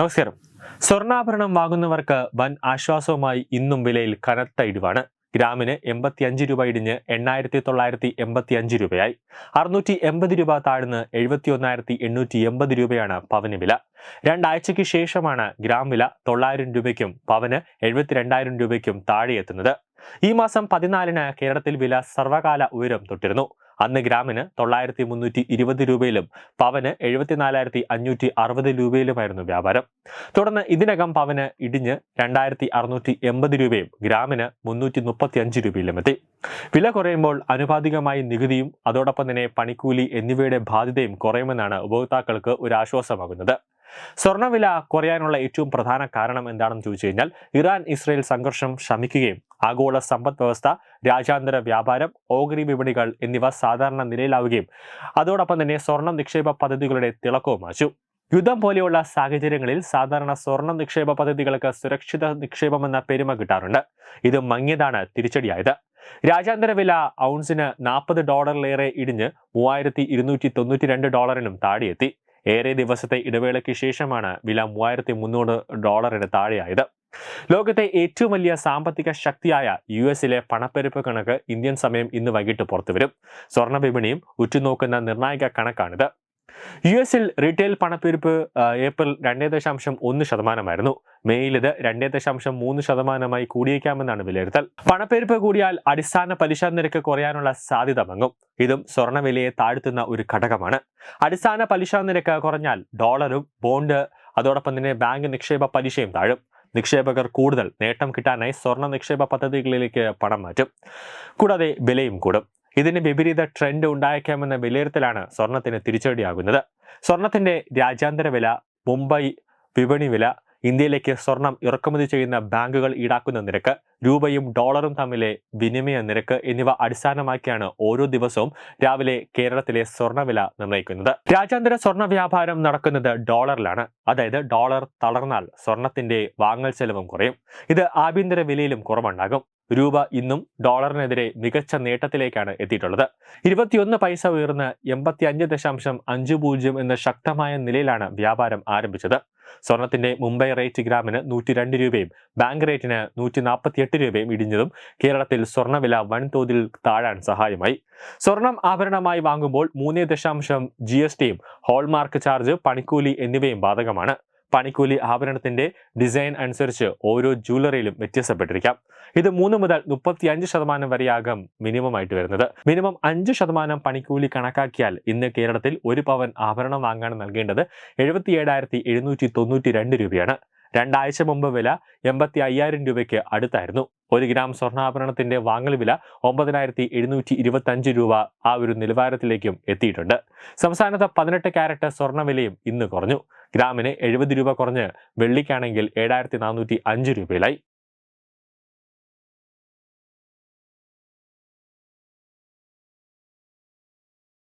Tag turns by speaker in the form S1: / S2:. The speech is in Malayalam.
S1: നമസ്കാരം. സ്വർണാഭരണം വാങ്ങുന്നവർക്ക് വൻ ആശ്വാസവുമായി ഇന്നും വിലയിൽ കനത്ത ഇടിവാണ്. ഗ്രാമിന് എൺപത്തി അഞ്ച് രൂപ ഇടിഞ്ഞ് എണ്ണായിരത്തി തൊള്ളായിരത്തി എൺപത്തി അഞ്ച് രൂപയായി. അറുന്നൂറ്റി എൺപത് രൂപ താഴ്ന്ന് എഴുപത്തി ഒന്നായിരത്തി എണ്ണൂറ്റി എൺപത് രൂപയാണ് പവന് വില. രണ്ടാഴ്ചയ്ക്ക് ശേഷമാണ് ഗ്രാം വില തൊള്ളായിരം രൂപയ്ക്കും പവന് എഴുപത്തിരണ്ടായിരം രൂപയ്ക്കും താഴെയെത്തുന്നത്. ഈ മാസം പതിനാലിന് കേരളത്തിൽ വില സർവകാല ഉയരം തൊട്ടിരുന്നു. അന്ന് ഗ്രാമിന് തൊള്ളായിരത്തി മുന്നൂറ്റി ഇരുപത് രൂപയിലും പവന് എഴുപത്തിനാലായിരത്തി അഞ്ഞൂറ്റി അറുപത് രൂപയിലുമായിരുന്നു വ്യാപാരം. തുടർന്ന് ഇതിനകം പവന് ഇടിഞ്ഞ് രണ്ടായിരത്തി അറുന്നൂറ്റി എൺപത് രൂപയും ഗ്രാമിന് മുന്നൂറ്റി മുപ്പത്തി അഞ്ച് രൂപയിലും എത്തി വില കുറയുമ്പോൾ അനുപാതികമായി നികുതിയും അതോടൊപ്പം തന്നെ പണിക്കൂലി എന്നിവയുടെ ബാധ്യതയും കുറയുമെന്നാണ് ഉപഭോക്താക്കൾക്ക് ഒരു ആശ്വാസമാകുന്നത് സ്വർണവില കുറയാനുള്ള ഏറ്റവും പ്രധാന കാരണം എന്താണെന്ന് ചോദിച്ചു കഴിഞ്ഞാൽ ഇറാൻ ഇസ്രയേൽ സംഘർഷം ശമിക്കുകയും ആഗോള സമ്പദ് വ്യവസ്ഥ രാജ്യാന്തര വ്യാപാരം ഓഹരി വിപണികൾ എന്നിവ സാധാരണ നിലയിലാവുകയും അതോടൊപ്പം തന്നെ സ്വർണം നിക്ഷേപ പദ്ധതികളുടെ തിളക്കവും മാച്ചു യുദ്ധം പോലെയുള്ള സാഹചര്യങ്ങളിൽ സാധാരണ സ്വർണ നിക്ഷേപ പദ്ധതികൾക്ക് സുരക്ഷിത നിക്ഷേപമെന്ന പെരുമ കിട്ടാറുണ്ട്. ഇത് മങ്ങിയതാണ് തിരിച്ചടിയായത്. രാജ്യാന്തര വില ഔൺസിന് നാൽപ്പത് ഡോളറിലേറെ ഇടിഞ്ഞ് മൂവായിരത്തി ഇരുന്നൂറ്റി തൊണ്ണൂറ്റി രണ്ട് ഡോളറിനും താഴെയെത്തി. ഏറെ ദിവസത്തെ ഇടവേളയ്ക്ക് ശേഷമാണ് വില മൂവായിരത്തി മുന്നൂറ് ഡോളറിന് താഴെയായത്. ലോകത്തെ ഏറ്റവും വലിയ സാമ്പത്തിക ശക്തിയായ യു എസിലെ പണപ്പെരുപ്പ് കണക്ക് ഇന്ത്യൻ സമയം ഇന്ന് വൈകിട്ട് പുറത്തുവരും. സ്വർണ വിപണിയും ഉറ്റുനോക്കുന്ന നിർണായക കണക്കാണിത്. യു എസിൽ റീറ്റെയിൽ പണപ്പെരുപ്പ് ഏപ്രിൽ രണ്ടേ ദശാംശം ഒന്ന് ശതമാനമായിരുന്നു. മെയ്യിൽ ഇത് രണ്ടേ ദശാംശം മൂന്ന് ശതമാനമായി കൂടിയേക്കാമെന്നാണ് വിലയിരുത്തൽ. പണപ്പെരുപ്പ് കൂടിയാൽ അടിസ്ഥാന പലിശ നിരക്ക് കുറയാനുള്ള സാധ്യത മങ്ങും. ഇതും സ്വർണ വിലയെ താഴ്ത്തുന്ന ഒരു ഘടകമാണ്. അടിസ്ഥാന പലിശ നിരക്ക് കുറഞ്ഞാൽ ഡോളറും ബോണ്ട് അതോടൊപ്പം തന്നെ ബാങ്ക് നിക്ഷേപ പലിശയും താഴും. നിക്ഷേപകർ കൂടുതൽ നേട്ടം കിട്ടാനായി സ്വർണ നിക്ഷേപ പദ്ധതികളിലേക്ക് പണം മാറ്റും. കൂടാതെ വിലയും കൂടും. ഇതിന് വിപരീത ട്രെൻഡ് ഉണ്ടായേക്കാമെന്ന വിലയിരുത്തലാണ് സ്വർണത്തിന് തിരിച്ചടിയാകുന്നത്. സ്വർണത്തിന്റെ രാജ്യാന്തര വില മുംബൈ വിപണി വില ഇന്ത്യയിലേക്ക് സ്വർണം ഇറക്കുമതി ചെയ്യുന്ന ബാങ്കുകൾ ഈടാക്കുന്ന നിരക്ക് രൂപയും ഡോളറും തമ്മിലെ വിനിമയ നിരക്ക് എന്നിവ അടിസ്ഥാനമാക്കിയാണ് ഓരോ ദിവസവും രാവിലെ കേരളത്തിലെ സ്വർണവില നിർണയിക്കുന്നത്. രാജ്യാന്തര സ്വർണ വ്യാപാരം നടക്കുന്നത് ഡോളറിലാണ്. അതായത് ഡോളർ തളർന്നാൽ സ്വർണത്തിന്റെ വാങ്ങൽ ചെലവും കുറയും. ഇത് ആഭ്യന്തര വിലയിലും കുറവുണ്ടാകും. രൂപ ഇന്നും ഡോളറിനെതിരെ മികച്ച നേട്ടത്തിലേക്കാണ് എത്തിയിട്ടുള്ളത്. ഇരുപത്തിയൊന്ന് പൈസ ഉയർന്ന് എൺപത്തി അഞ്ച് ദശാംശം അഞ്ച് പൂജ്യം എന്ന ശക്തമായ നിലയിലാണ് വ്യാപാരം ആരംഭിച്ചത്. സ്വർണത്തിന്റെ മുംബൈ റേറ്റ് ഗ്രാമിന് നൂറ്റി രണ്ട് രൂപയും ബാങ്ക് റേറ്റിന് നൂറ്റി നാൽപ്പത്തിയെട്ട് രൂപയും ഇടിഞ്ഞതും കേരളത്തിൽ സ്വർണവില വൻതോതിൽ താഴാൻ സഹായമായി. സ്വർണം ആഭരണമായി വാങ്ങുമ്പോൾ മൂന്ന് ദശാംശം ജി എസ് ടിയും ഹോൾമാർക്ക് ചാർജ് പണിക്കൂലി എന്നിവയും ബാധകമാണ്. പണിക്കൂലി ആഭരണത്തിന്റെ ഡിസൈൻ അനുസരിച്ച് ഓരോ ജ്വല്ലറിയിലും വ്യത്യാസപ്പെട്ടിരിക്കാം ഇത് മൂന്ന് മുതൽ മുപ്പത്തി അഞ്ച് ശതമാനം വരെയാകും മിനിമം ആയിട്ട് വരുന്നത്. മിനിമം അഞ്ച് ശതമാനം പണിക്കൂലി കണക്കാക്കിയാൽ ഇന്ന് കേരളത്തിൽ ഒരു പവൻ ആഭരണം വാങ്ങാൻ നൽകേണ്ടത് എഴുപത്തി ഏഴായിരത്തി എഴുന്നൂറ്റി തൊണ്ണൂറ്റി രണ്ട് രൂപയാണ്. രണ്ടാഴ്ച മുമ്പ് വില എൺപത്തി അയ്യായിരം രൂപയ്ക്ക് അടുത്തായിരുന്നു. ഒരു ഗ്രാം സ്വർണാഭരണത്തിന്റെ വാങ്ങൽ വില ഒമ്പതിനായിരത്തി എഴുന്നൂറ്റി ഇരുപത്തി അഞ്ച് രൂപ ആ ഒരു നിലവാരത്തിലേക്കും എത്തിയിട്ടുണ്ട്. സംസ്ഥാനത്ത് പതിനെട്ട് ക്യാരറ്റ് സ്വർണവിലയും ഇന്ന് കുറഞ്ഞു. ഗ്രാമിന് എഴുപത് രൂപ കുറഞ്ഞ് വെള്ളിക്കാണെങ്കിൽ ഏഴായിരത്തി നാനൂറ്റി അഞ്ച് രൂപയിലായി.